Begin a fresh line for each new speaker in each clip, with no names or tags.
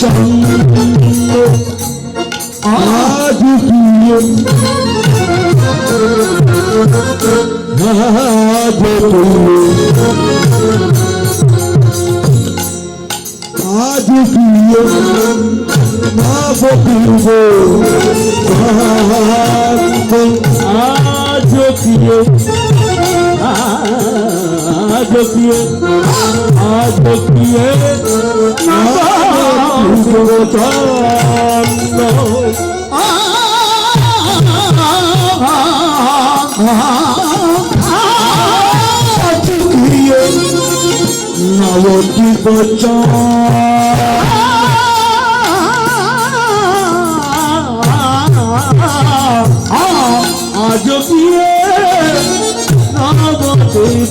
চন্দ্র আজ গিয়ে আজ গিয়ে না বকিব আজ গিয়ে আজ গিয়ে গিয়ে নবদ্বীপ আজ গিয়ে নবদ্বীপ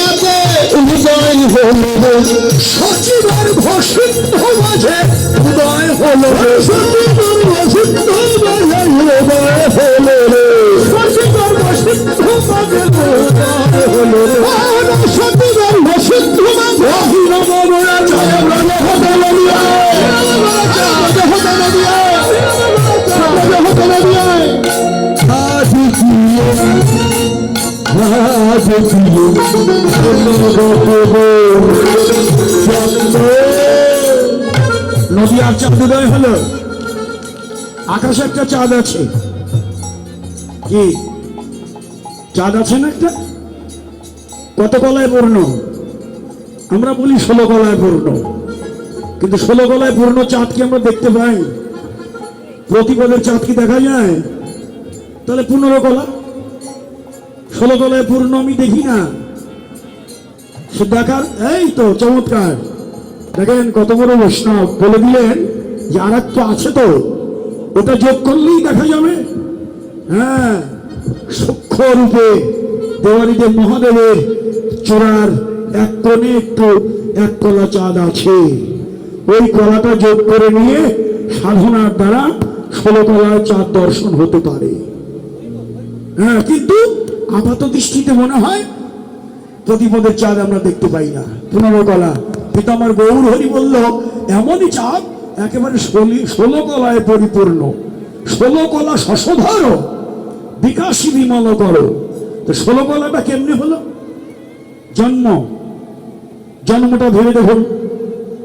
হলো রে সচিবার ভসিদ্ধ মাঝে উদয় হলো সচিবার ভসিদ্ধ মাঝে হলো সচিবার ভসিদ্ধ মাঝে হলো অহিরমরা জয় আকাশে একটা চাঁদ আছে। কি? চাঁদ আছে না একটা? কত কলায় পূর্ণ? আমরা বলি ষোলো কলায় পূর্ণ। কিন্তু ষোলো কলায় পূর্ণ চাঁদ কি আমরা দেখতে পাই। প্রতিপদের চাঁদ কি দেখা যায়? তাহলে পনেরো কলা ষোলো কলায় পূর্ণ আমি দেখি না। দেখার এই তো, চমৎকার। দেখেন কত বড় বৈষ্ণব। বলে দিলেন যে আর একটা আছে তো, ওটা যোগ করলেই দেখা যাবে। হ্যাঁ সূক্ষ্ম রূপে দেওয়ারিদেব মহাদেবের চূড়ার এক কোণে একটু, এক কলা চাঁদ আছে। ওই কলাটা যোগ করে নিয়ে সাধনার দ্বারা ষোলো কলায় চাঁদ দর্শন হতে পারে। হ্যাঁ কিন্তু আপাত দৃষ্টিতে মনে হয়? প্রতিপদের চাঁদ আমরা দেখতে পাই না। পনেরো কলা কিন্তু আমার গৌর হরি বলল, এমনই চাঁদ একেবারে ষোলি- কলায় পরিপূর্ণ। ষোলো কলা শশধর বিকাশী বিমল করো তো ষোলো কলাটা কেমনে হলো? জন্ম। জন্মটা ভেবে দেখুন।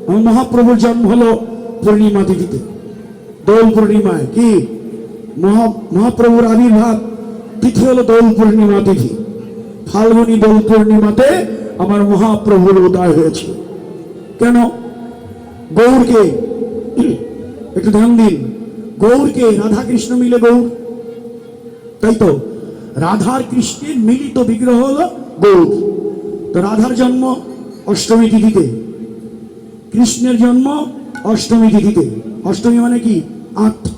আমার মহাপ্রভুর জন্ম হলো পূর্ণিমা তিথিতে। দোল পূর্ণিমায়। কি? মহা, মহাপ্রভুর আবির্ভাব। তিথি হলো দোল পূর্ণিমা তিথি। ফাল্গুনি দোল পূর্ণিমাতে আমার মহাপ্রভুর উদয় হয়েছে। কেন? গৌরকে, একটু ধ্যান দিন। গৌরকে রাধা কৃষ্ণ মিলে গৌর। তাই তো? রাধার কৃষ্ণের মিলিত বিগ্রহ হল গৌর। তো রাধার জন্ম অষ্টমী তিথিতে। কৃষ্ণের জন্ম অষ্টমী তিথিতে। অষ্টমী মানে কি? আট।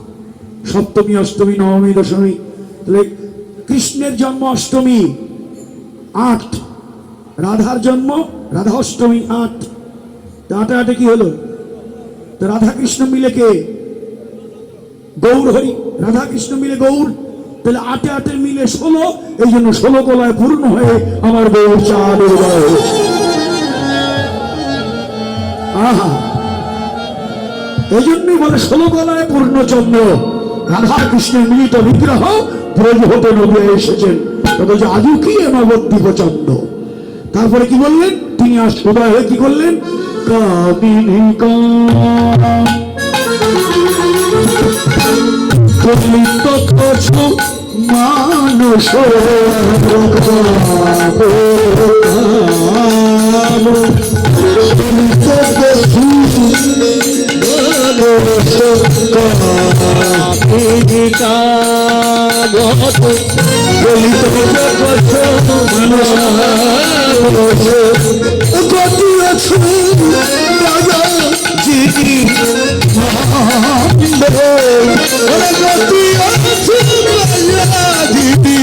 সপ্তমী, অষ্টমী, নবমী, দশমী। তাহলে কৃষ্ণের জন্ম অষ্টমী, আট। রাধার জন্ম রাধা অষ্টমী, আট। তো আটে আটে কি হলো? রাধা কৃষ্ণ মিলে কে? গৌর হরি। রাধা কৃষ্ণ মিলে গৌর। তাহলে আটে আটে মিলে ষোলো, এই জন্য ষোলো কলায় পূর্ণ হয়ে আমার গৌর উদয় আহা! এই জন্যই বলে ষোলো কলায় পূর্ণচন্দ্র রাধা কৃষ্ণের মিলিত বিগ্রহ ব্রজ হতে নদিয়া এসেছেন। আজও কি নবদ্বীপ চন্দ্র তারপরে কি বললেন? তিনি আজ উদয় হয়ে কি করলেন? মানুষ ভূমিকা দলিত গতি আছে রাজা জি গতি আছে
রাজা দিদি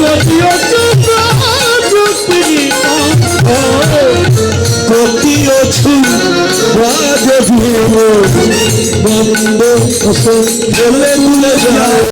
গতি আছে প্রতি অছু ভিড় বন্ধ বলে তুলে যায়